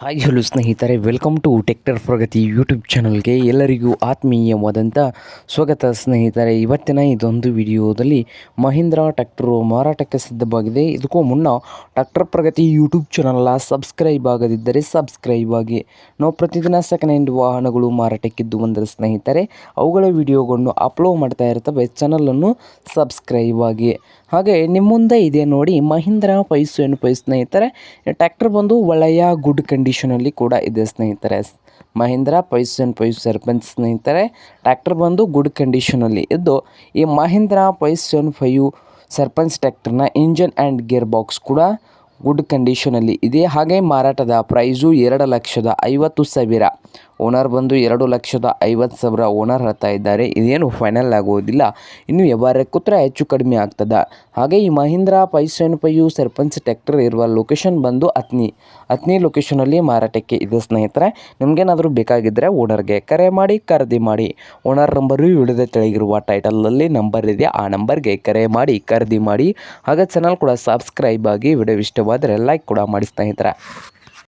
Hi hello ಸ್ನೇಹಿತರೆ welcome to tractor Pragati YouTube ಚಾನಲ್ಗೆ ಎಲ್ಲರಿಗೂ ಆತ್ಮೀಯವಾದಂಥ ಸ್ವಾಗತ ಸ್ನೇಹಿತರೆ. ಇವತ್ತಿನ ಇದೊಂದು ವಿಡಿಯೋದಲ್ಲಿ ಮಹೀಂದ್ರ ಟ್ಯಾಕ್ಟ್ರು ಮಾರಾಟಕ್ಕೆ ಸಿದ್ಧವಾಗಿದೆ. ಇದಕ್ಕೂ ಮುನ್ನ ಟ್ಯಾಕ್ಟರ್ ಪ್ರಗತಿ ಯೂಟ್ಯೂಬ್ ಚಾನಲ್ನ ಸಬ್ಸ್ಕ್ರೈಬ್ ಆಗದಿದ್ದರೆ ಸಬ್ಸ್ಕ್ರೈಬ್ ಆಗಿ. ನಾವು ಪ್ರತಿದಿನ ಸೆಕೆಂಡ್ ಹ್ಯಾಂಡ್ ವಾಹನಗಳು ಮಾರಾಟಕ್ಕಿದ್ದು ಬಂದರೆ ಸ್ನೇಹಿತರೆ, ಅವುಗಳ ವಿಡಿಯೋಗಳನ್ನು ಅಪ್ಲೋಡ್ ಮಾಡ್ತಾ ಇರ್ತವೆ ಚಾನಲನ್ನು ಸಬ್ಸ್ಕ್ರೈಬ್ ಆಗಿ. ಹಾಗೆ ನಿಮ್ಮ ಮುಂದೆ ಇದೆ ನೋಡಿ ಮಹೀಂದ್ರ ಪೈಸು ಏನು ಪೈಸು ಸ್ನೇಹಿತರೆ ಟ್ಯಾಕ್ಟರ್ ಬಂದು ಒಳ್ಳೆಯ ಗುಡ್ ಕಂಡೀಷನಲ್ಲಿ ಕೂಡ ಇದೆ ಸ್ನೇಹಿತರೆ. ಮಹೇಂದ್ರ ಪೈಸನ್ ಪೈಸ್ ಸರ್ಪಂಚ್ ಸ್ನೇಹಿತರೆ ಟ್ರ್ಯಾಕ್ಟರ್ ಬಂದು ಗುಡ್ ಕಂಡೀಷನಲ್ಲಿ ಇದ್ದು, ಈ Mahindra pies and five Sarpanch ಟ್ರ್ಯಾಕ್ಟರ್ನ ಇಂಜನ್ ಆ್ಯಂಡ್ ಗೇರ್ ಬಾಕ್ಸ್ ಕೂಡ ಗುಡ್ ಕಂಡೀಷನಲ್ಲಿ ಇದೆ. ಹಾಗೆ ಮಾರಾಟದ ಪ್ರೈಸು ಎರಡು ಲಕ್ಷದ ಐವತ್ತು ಸಾವಿರ. ಓನರ್ ಬಂದು ಎರಡು ಲಕ್ಷದ ಐವತ್ತು ಸಾವಿರ ಓನರ್ ಹೇಳ್ತಾ ಇದ್ದಾರೆ. ಇದೇನು ಫೈನಲ್ ಆಗುವುದಿಲ್ಲ ಇನ್ನು ವ್ಯವಹಾರ ಕೂತ್ರೆ ಹೆಚ್ಚು ಕಡಿಮೆ ಆಗ್ತದೆ. ಹಾಗೆ ಈ Mahindra seven five Sarpanch tractor ಇರುವ ಲೊಕೇಶನ್ ಬಂದು ಅತ್ನಿ. ಅತ್ನಿ ಲೊಕೇಶನಲ್ಲಿ ಮಾರಾಟಕ್ಕೆ ಇದೆ ಸ್ನೇಹಿತರೆ. ನಿಮಗೇನಾದರೂ ಬೇಕಾಗಿದ್ದರೆ ಓನರ್ಗೆ ಕರೆ ಮಾಡಿ, ಖರೀದಿ ಮಾಡಿ. ಓನರ್ ನಂಬರು ವಿಡಿಯೋದ ತೆಳಗಿರುವ ಟೈಟಲಲ್ಲಿ ನಂಬರ್ ಇದೆ. ಆ ನಂಬರ್ಗೆ ಕರೆ ಮಾಡಿ, ಖರೀದಿ ಮಾಡಿ. ಹಾಗೆ ಚಾನಲ್ ಕೂಡ ಸಬ್ಸ್ಕ್ರೈಬ್ ಆಗಿ ವಿಡಿಯೋ ಇಷ್ಟವಾದರೆ ಲೈಕ್ ಕೂಡ ಮಾಡಿ ಸ್ನೇಹಿತರೆ.